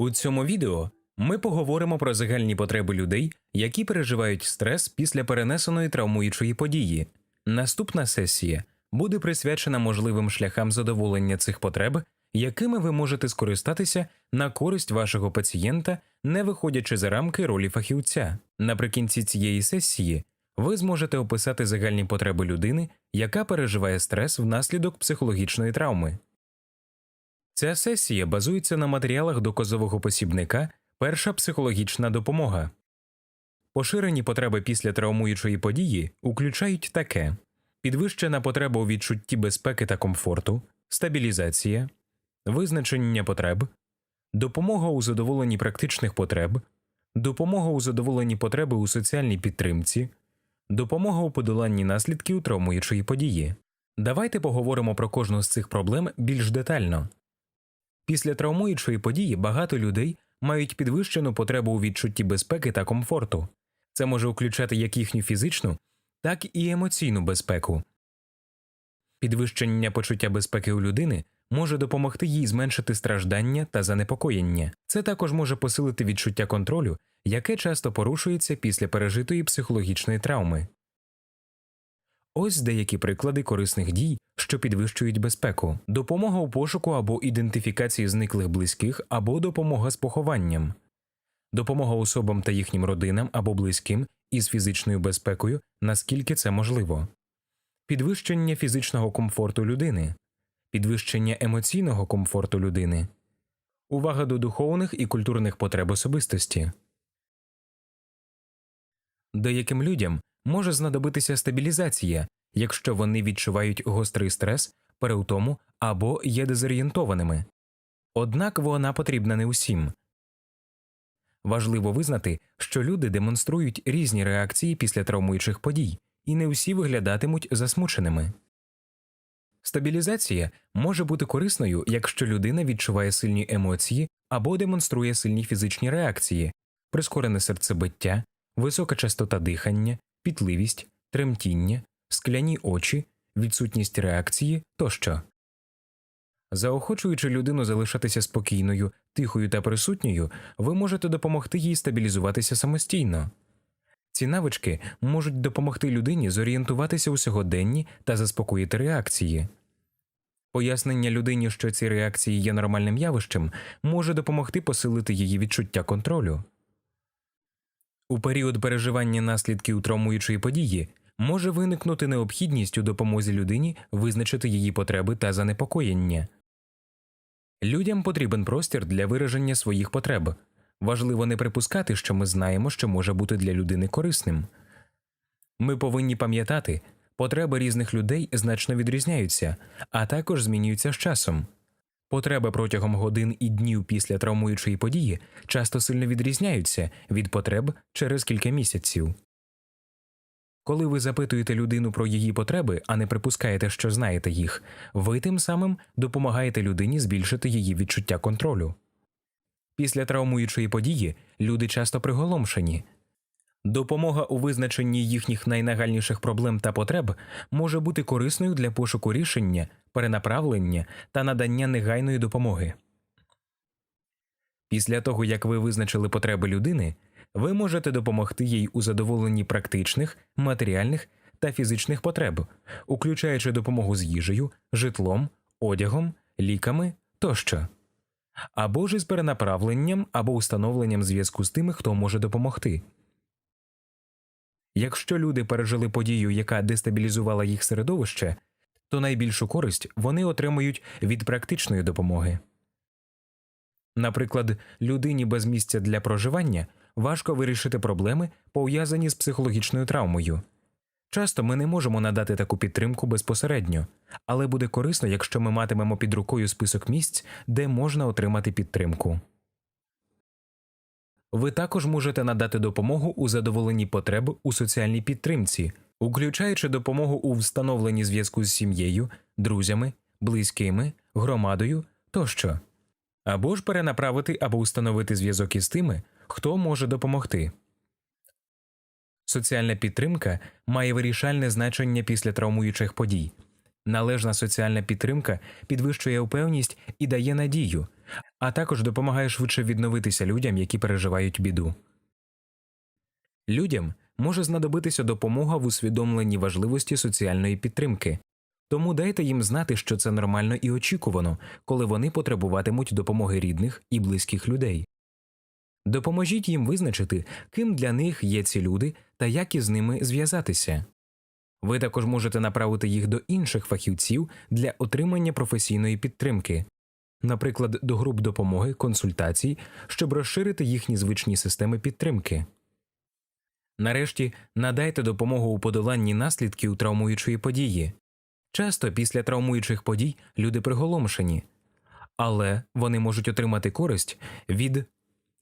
У цьому відео ми поговоримо про загальні потреби людей, які переживають стрес після перенесеної травмуючої події. Наступна сесія буде присвячена можливим шляхам задоволення цих потреб, якими ви можете скористатися на користь вашого пацієнта, не виходячи за рамки ролі фахівця. Наприкінці цієї сесії ви зможете описати загальні потреби людини, яка переживає стрес внаслідок психологічної травми. Ця сесія базується на матеріалах доказового посібника Перша психологічна допомога. Поширені потреби після травмуючої події включають таке: підвищена потреба у відчутті безпеки та комфорту, стабілізація, визначення потреб, допомога у задоволенні практичних потреб, допомога у задоволенні потреби у соціальній підтримці, допомога у подоланні наслідків травмуючої події. Давайте поговоримо про кожну з цих проблем більш детально. Після травмуючої події багато людей мають підвищену потребу у відчутті безпеки та комфорту. Це може включати як їхню фізичну, так і емоційну безпеку. Підвищення почуття безпеки у людини може допомогти їй зменшити страждання та занепокоєння. Це також може посилити відчуття контролю, яке часто порушується після пережитої психологічної травми. Ось деякі приклади корисних дій, що підвищують безпеку: допомога у пошуку або ідентифікації зниклих близьких, або допомога з похованням, допомога особам та їхнім родинам або близьким із фізичною безпекою, наскільки це можливо, підвищення фізичного комфорту людини, підвищення емоційного комфорту людини, увага до духовних і культурних потреб особистості. Деяким людям може знадобитися стабілізація, якщо вони відчувають гострий стрес, переутому або є дезорієнтованими. Однак вона потрібна не усім. Важливо визнати, що люди демонструють різні реакції після травмуючих подій, і не усі виглядатимуть засмученими. Стабілізація може бути корисною, якщо людина відчуває сильні емоції або демонструє сильні фізичні реакції, прискорене серцебиття, висока частота дихання, пітливість, тремтіння, скляні очі, відсутність реакції тощо. Заохочуючи людину залишатися спокійною, тихою та присутньою, ви можете допомогти їй стабілізуватися самостійно. Ці навички можуть допомогти людині зорієнтуватися у сьогоденні та заспокоїти реакції. Пояснення людині, що ці реакції є нормальним явищем, може допомогти посилити її відчуття контролю. У період переживання наслідків травмуючої події може виникнути необхідність у допомозі людині визначити її потреби та занепокоєння. Людям потрібен простір для вираження своїх потреб. Важливо не припускати, що ми знаємо, що може бути для людини корисним. Ми повинні пам'ятати, потреби різних людей значно відрізняються, а також змінюються з часом. Потреби протягом годин і днів після травмуючої події часто сильно відрізняються від потреб через кілька місяців. Коли ви запитуєте людину про її потреби, а не припускаєте, що знаєте їх, ви тим самим допомагаєте людині збільшити її відчуття контролю. Після травмуючої події люди часто приголомшені. Допомога у визначенні їхніх найнагальніших проблем та потреб може бути корисною для пошуку рішення, перенаправлення та надання негайної допомоги. Після того, як ви визначили потреби людини, ви можете допомогти їй у задоволенні практичних, матеріальних та фізичних потреб, включаючи допомогу з їжею, житлом, одягом, ліками тощо, або ж із перенаправленням або установленням зв'язку з тими, хто може допомогти. Якщо люди пережили подію, яка дестабілізувала їх середовище, то найбільшу користь вони отримують від практичної допомоги. Наприклад, людині без місця для проживання важко вирішити проблеми, пов'язані з психологічною травмою. Часто ми не можемо надати таку підтримку безпосередньо, але буде корисно, якщо ми матимемо під рукою список місць, де можна отримати підтримку. Ви також можете надати допомогу у задоволенні потреб у соціальній підтримці, включаючи допомогу у встановленні зв'язку з сім'єю, друзями, близькими, громадою тощо, або ж перенаправити або установити зв'язок із тими, хто може допомогти. Соціальна підтримка має вирішальне значення після травмуючих подій. Належна соціальна підтримка підвищує впевненість і дає надію, а також допомагає швидше відновитися людям, які переживають біду. Людям може знадобитися допомога в усвідомленні важливості соціальної підтримки, тому дайте їм знати, що це нормально і очікувано, коли вони потребуватимуть допомоги рідних і близьких людей. Допоможіть їм визначити, ким для них є ці люди та як із ними зв'язатися. Ви також можете направити їх до інших фахівців для отримання професійної підтримки, наприклад, до груп допомоги, консультацій, щоб розширити їхні звичні системи підтримки. Нарешті надайте допомогу у подоланні наслідків травмуючої події. Часто після травмуючих подій люди приголомшені, але вони можуть отримати користь від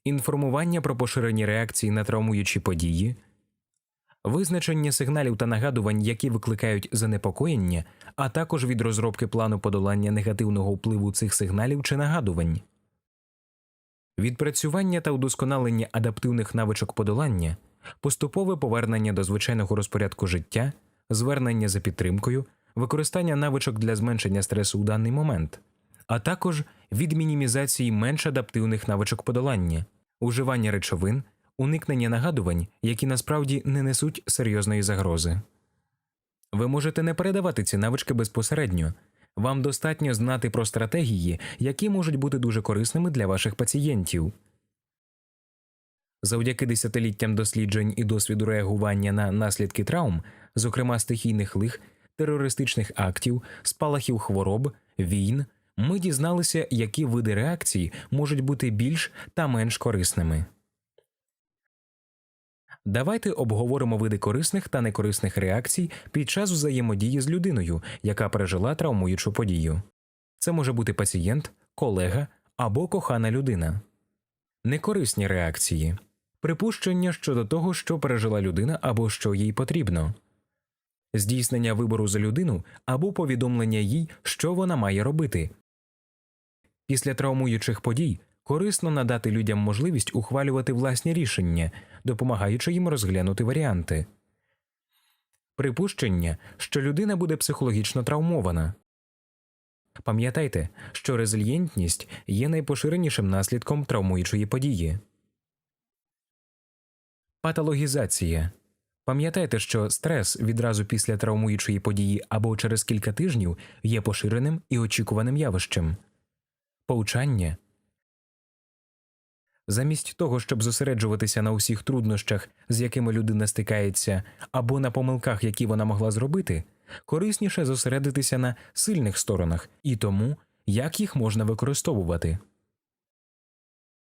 інформування про поширені реакції на травмуючі події, визначення сигналів та нагадувань, які викликають занепокоєння, а також від розробки плану подолання негативного впливу цих сигналів чи нагадувань, відпрацювання та удосконалення адаптивних навичок подолання, поступове повернення до звичайного розпорядку життя, звернення за підтримкою, використання навичок для зменшення стресу у даний момент, а також від мінімізації менш адаптивних навичок подолання, уживання речовин, уникнення нагадувань, які насправді не несуть серйозної загрози. Ви можете не передавати ці навички безпосередньо. Вам достатньо знати про стратегії, які можуть бути дуже корисними для ваших пацієнтів. Завдяки десятиліттям досліджень і досвіду реагування на наслідки травм, зокрема стихійних лих, терористичних актів, спалахів хвороб, війн, ми дізналися, які види реакцій можуть бути більш та менш корисними. Давайте обговоримо види корисних та некорисних реакцій під час взаємодії з людиною, яка пережила травмуючу подію. Це може бути пацієнт, колега або кохана людина. Некорисні реакції припущення щодо того, що пережила людина або що їй потрібно, здійснення вибору за людину або повідомлення їй, що вона має робити. Після травмуючих подій корисно надати людям можливість ухвалювати власні рішення, допомагаючи їм розглянути варіанти. Припущення, що людина буде психологічно травмована. Пам'ятайте, що резильєнтність є найпоширенішим наслідком травмуючої події. Патологізація. Пам'ятайте, що стрес відразу після травмуючої події або через кілька тижнів є поширеним і очікуваним явищем. Повчання Замість того, щоб зосереджуватися на усіх труднощах, з якими людина стикається, або на помилках, які вона могла зробити, корисніше зосередитися на сильних сторонах і тому, як їх можна використовувати.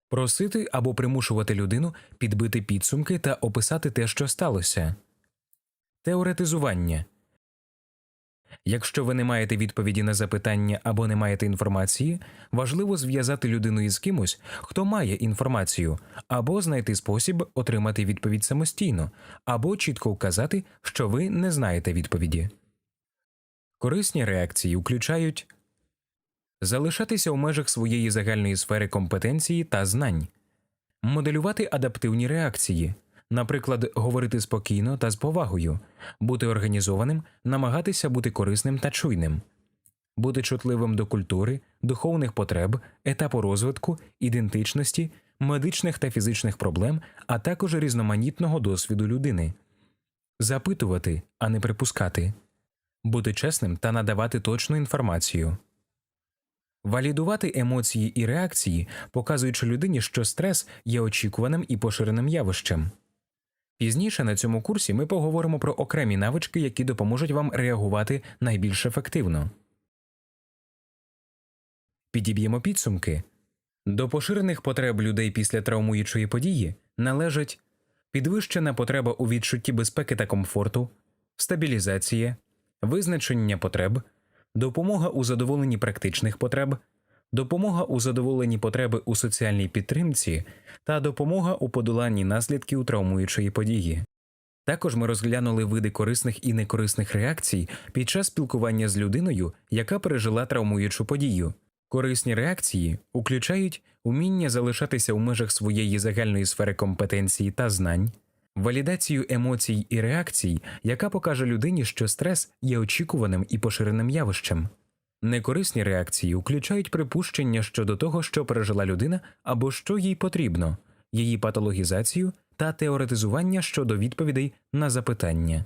Просити або примушувати людину підбити підсумки та описати те, що сталося. Теоретизування Якщо ви не маєте відповіді на запитання або не маєте інформації, важливо зв'язати людину із кимось, хто має інформацію, або знайти спосіб отримати відповідь самостійно, або чітко вказати, що ви не знаєте відповіді. Корисні реакції включають залишатися у межах своєї загальної сфери компетенції та знань, моделювати адаптивні реакції, наприклад, говорити спокійно та з повагою, бути організованим, намагатися бути корисним та чуйним, бути чутливим до культури, духовних потреб, етапу розвитку, ідентичності, медичних та фізичних проблем, а також різноманітного досвіду людини, запитувати, а не припускати, бути чесним та надавати точну інформацію. Валідувати емоції і реакції, показуючи людині, що стрес є очікуваним і поширеним явищем. Пізніше на цьому курсі ми поговоримо про окремі навички, які допоможуть вам реагувати найбільш ефективно. Підіб'ємо підсумки. До поширених потреб людей після травмуючої події належать підвищена потреба у відчутті безпеки та комфорту, стабілізація, визначення потреб, допомога у задоволенні практичних потреб, допомога у задоволенні потреби у соціальній підтримці та допомога у подоланні наслідків травмуючої події. Також ми розглянули види корисних і некорисних реакцій під час спілкування з людиною, яка пережила травмуючу подію. Корисні реакції включають уміння залишатися у межах своєї загальної сфери компетенції та знань, валідацію емоцій і реакцій, яка покаже людині, що стрес є очікуваним і поширеним явищем. Некорисні реакції включають припущення щодо того, що пережила людина або що їй потрібно, її патологізацію та теоретизування щодо відповідей на запитання.